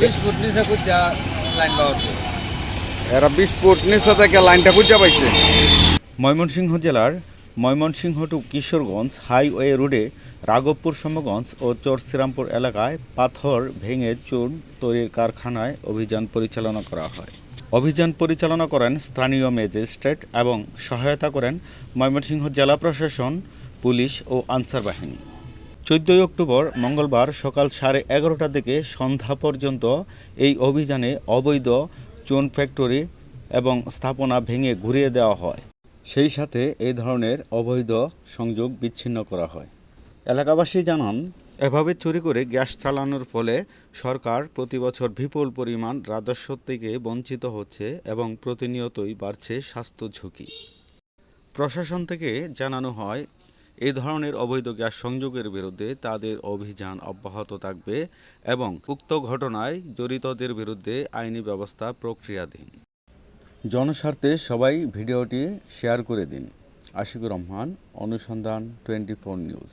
বিশ ফুট নিচে কুচা লাইন পাওয়ার এরা বিশ ফুট নিচে থেকে লাইনটা খুঁজে পাইছে। ময়মনসিংহ জেলার ময়মনসিংহ টু কিশোরগঞ্জ হাইওয়ে রোডে রাঘবপুর সমগঞ্জ ও চরশ্রীরামপুর এলাকায় পাথর ভেঙে চুন তৈরির কারখানায় অভিযান পরিচালনা করা হয়। অভিযান পরিচালনা করেন স্থানীয় ম্যাজিস্ট্রেট এবং সহায়তা করেন ময়মনসিংহ জেলা প্রশাসন পুলিশ ও আনসার বাহিনী। চোদ্দোই অক্টোবর মঙ্গলবার সকাল সাড়ে এগারোটা থেকে সন্ধ্যা পর্যন্ত এই অভিযানে অবৈধ চুন ফ্যাক্টরি এবং স্থাপনা ভেঙে ঘুরিয়ে দেওয়া হয়। সেই সাথে এই ধরনের অবৈধ সংযোগ বিচ্ছিন্ন করা হয়। এলাকাবাসী জানান, এভাবে চুরি করে গ্যাস চালানোর ফলে সরকার প্রতি বছর বিপুল পরিমাণ রাজস্ব থেকে বঞ্চিত হচ্ছে এবং প্রতিনিয়তই বাড়ছে স্বাস্থ্য ঝুঁকি। প্রশাসন থেকে জানানো হয় এই ধরনের অবৈধ গ্যাস সংযোগের বিরুদ্ধে তাদের অভিযান অব্যাহত থাকবে এবং উক্ত ঘটনায় জড়িতদের বিরুদ্ধে আইনি ব্যবস্থা প্রক্রিয়াধীন। জনস্বার্থে সবাই ভিডিওটি শেয়ার করে দিন। আশিকুর রহমান, অনুসন্ধান টোয়েন্টি ফোর নিউজ।